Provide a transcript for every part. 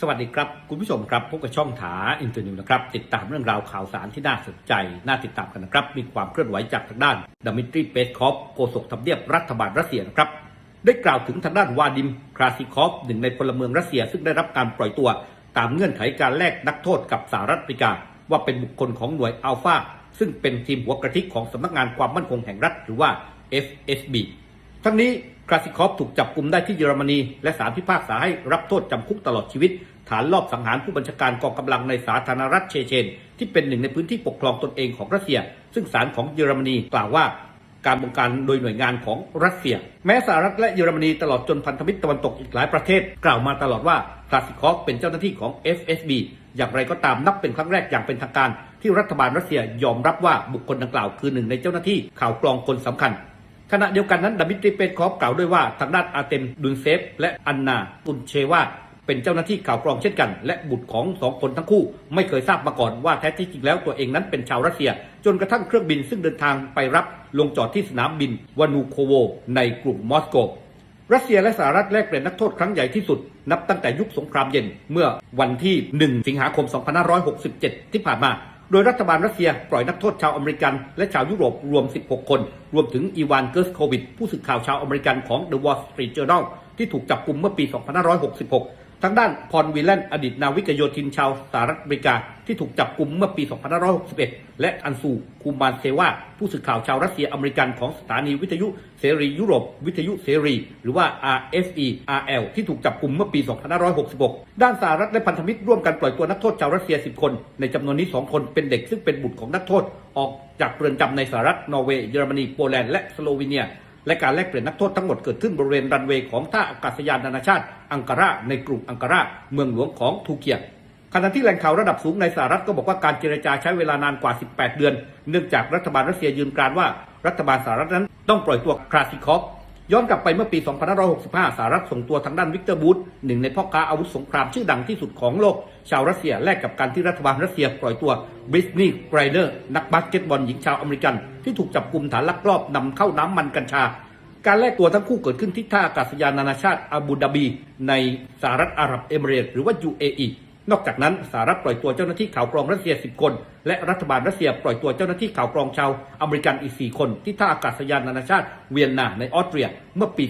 สวัสดีครับคุณผู้ชมครับพบกับช่องถาอินเตอร์นิวนะครับติดตามเรื่องราวข่าวสารที่น่าสนใจ น่าติดตามกันนะครับ มีความเคลื่อนไหวจากทางด้านดมิตรีเปสคอฟโฆษกทำเนียบรัฐบาลรัสเซียนะครับ ได้กล่าวถึงทางด้านวาดิมคราซิคอฟหนึ่งในพลเมืองรัสเซีย ซึ่งได้รับการปล่อยตัวตามเงื่อนไขการแลกนักโทษกับสหรัฐอเมริกา ว่าเป็นบุคคลของหน่วยอัลฟาซึ่งเป็นทีมหัวกระทิกของสำนักงานความมั่นคงแห่งรัฐหรือว่า FSB ทั้งนี้คราซิคอฟถูกจับกลุมได้ที่เยอรมนีและศาลพิพากษาให้รับโทษจำคุกตลอดชีวิต ฐานลอบสังหารผู้บัญชาการกองกำลังในสาธารณรัฐเชเชน ที่เป็นหนึ่งในพื้นที่ปกครองตนเองของรัสเซีย ซึ่งศาลของเยอรมนีกล่าวว่าการบงการโดยหน่วยงานของรัสเซีย แม้สหรัฐและเยอรมนีตลอดจนพันธมิตรตะวันตกอีกหลายประเทศ กล่าวมาตลอดว่าคาซิคอฟเป็นเจ้าหน้าที่ของ FSB อย่างไรก็ตามนับเป็นครั้งแรกอย่างเป็นทางการ ที่รัฐบาลรัสเซียยอมรับว่าบุคคลดังกล่าวคือหนึ่งในเจ้าหน้าที่ข่าวกรองคนสำคัญขณะเดียวกันนั้นดมิตรีเปนคอฟกล่าวด้วยว่าทางด้านอาเตมดุนเซฟและอันนาตุนเชวา เป็นเจ้าหน้าที่ข่าวกรองเช่นกัน และบุตรของสองคนทั้งคู่ ไม่เคยทราบมาก่อนว่าแท้ที่จริงแล้วตัวเองนั้นเป็นชาวรัสเซีย จนกระทั่งเครื่องบินซึ่งเดินทางไปรับลงจอดที่สนามบินวานูโคโว ในกรุงมอสโกรัสเซียและสหรัฐแลกเปลี่ยนนักโทษครั้งใหญ่ที่สุด นับตั้งแต่ยุคสงครามเย็นเมื่อวันที่ 1 สิงหาคม 2567 ที่ผ่านมา โดยรัฐบาลรัสเซียปล่อยนักโทษชาวอเมริกันและชาวยุโรปรวม 16 คน รวมถึงอีวานเกิร์สโควิด ผู้สื่อข่าวชาวอเมริกันของ The Wall Street Journal ที่ถูกจับกลุมเมื่อปี 2566 ทางด้านพรวิลเลนอดีตนาวิกโยธินชาวสหรัฐอเมริกา ที่ถูกจับกลุ่มเมื่อปี 2561 และอันซูคูมานเซวาผู้สื่อข่าวชาวรัสเซียอเมริกันของสถานีวิทยุเสรียุโรป วิทยุเสรี หรือว่า RFE RL ที่ถูกจับกลุ่มเมื่อปี 2566 ด้านสหรัฐและพันธมิตรร่วมกันปล่อยตัวนักโทษชาวรัสเซีย 10 คน ในจำนวนนี้ 2 คนเป็นเด็กซึ่งเป็นบุตรของนักโทษออกจากเรือนจำในสหรัฐนอร์เวย์เยอรมนีโปแลนด์และสโลวีเนีย และการแลกเปลี่ยนนักโทษทั้งหมดเกิดขึ้นบริเวณรันเวย์ของท่าอากาศยานนานาชาติ อังการาในกรุงอังการาเมืองหลวงของทูเกียขณะที่แหล่งข่าวระดับสูงในสหรัฐก็บอกว่าการเจรจาใช้เวลานานกว่า 18 เดือน เนื่องจากรัฐบาลรัสเซียยืนกรานว่ารัฐบาลสหรัฐนั้นต้องปล่อยตัวคราซิคอฟ ย้อนกลับไปเมื่อปี 2565 สหรัฐส่งตัวทางด้านวิกเตอร์บูธหนึ่งในพ่อค้าอาวุธสงครามชื่อดังที่สุดของโลก ชาวรัสเซียแลกกับการที่รัฐบาลรัสเซียปล่อยตัวบริสนีย์ไกรเนอร์นักบาสเกตบอลหญิงชาวอเมริกัน ที่ถูกจับกลุ่มฐานลักลอบนำเข้าน้ำมันกัญชา การแลกตัวทั้งคู่เกิดขึ้นที่ท่าอากาศยานนานาชาติอาบูดาบี ในสหรัฐอาหรับเอมิเรตส์หรือว่า UAE นอกจากนั้นสหรัฐปล่อยตัวเจ้าหน้าที่ข่าวกรองรัสเซีย 10 คน และรัฐบาลรัสเซียปล่อยตัวเจ้าหน้าที่ข่าวกรองชาวอเมริกันอีก 4 คน ที่ท่าอากาศยานนานาชาติเวียนนาในออสเตรีย เมื่อปี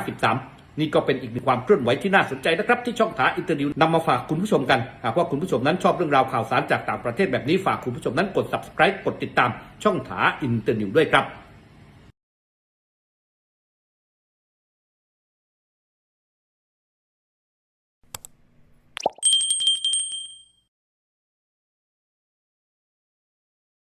2553 นี่ก็เป็นอีกหนึ่งความเคลื่อนไหวที่น่าสนใจนะครับ ที่ช่องถาอินเตอร์นิวนำมาฝากคุณผู้ชมกัน หากว่าคุณผู้ชมนั้นชอบเรื่องราวข่าวสารจากต่างประเทศแบบนี้ฝากคุณผู้ชมนั้นกด subscribe กดติดตามช่องถาอินเตอร์นิวด้วยครับ